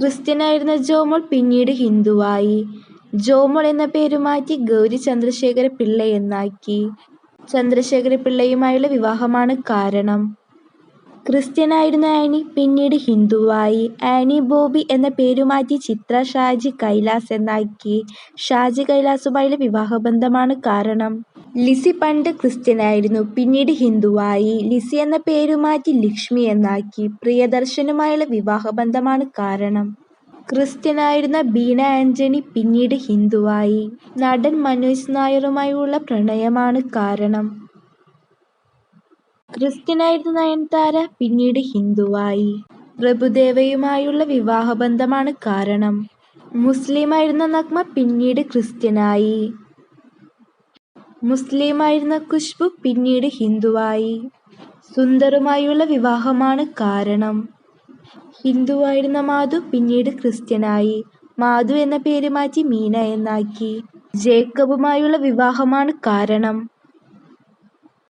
ക്രിസ്ത്യനായിരുന്ന ജോമോൾ പിന്നീട് ഹിന്ദുവായി. ജോമോൾ എന്ന പേരുമാറ്റി ഗൗരി ചന്ദ്രശേഖര പിള്ള പിള്ളയെന്നാക്കി. ചന്ദ്രശേഖരപ്പിള്ളയുമായുള്ള വിവാഹമാണ് കാരണം. ക്രിസ്ത്യനായിരുന്ന ആനി പിന്നീട് ഹിന്ദുവായി. ആനി ബോബി എന്ന പേരുമാറ്റി ചിത്ര ഷാജി കൈലാസ് എന്നാക്കി. ഷാജി കൈലാസുമായുള്ള വിവാഹബന്ധമാണ് കാരണം. ലിസി പണ്ട് ക്രിസ്ത്യനായിരുന്നു. പിന്നീട് ഹിന്ദുവായി. ലിസി എന്ന പേരു മാറ്റി ലക്ഷ്മി എന്നാക്കി. പ്രിയദർശനുമായുള്ള വിവാഹബന്ധമാണ് കാരണം. ക്രിസ്ത്യനായിരുന്ന ബീന ആന്റണി പിന്നീട് ഹിന്ദുവായി. നടൻ മനോജ് നായറുമായുള്ള പ്രണയമാണ് കാരണം. ക്രിസ്ത്യനായിരുന്ന നയൻതാര പിന്നീട് ഹിന്ദുവായി. പ്രഭുദേവയുമായുള്ള വിവാഹബന്ധമാണ് കാരണം. മുസ്ലിമായിരുന്ന നഗ്മ പിന്നീട് ക്രിസ്ത്യനായി. മുസ്ലിമായിരുന്ന ഖുശ്ബു പിന്നീട് ഹിന്ദുവായി. സുന്ദറുമായുള്ള വിവാഹമാണ് കാരണം. ഹിന്ദുവായിരുന്ന മാധു പിന്നീട് ക്രിസ്ത്യനായി. മാധു എന്ന പേര് മാറ്റി മീന എന്നാക്കി. ജേക്കബുമായുള്ള വിവാഹമാണ് കാരണം.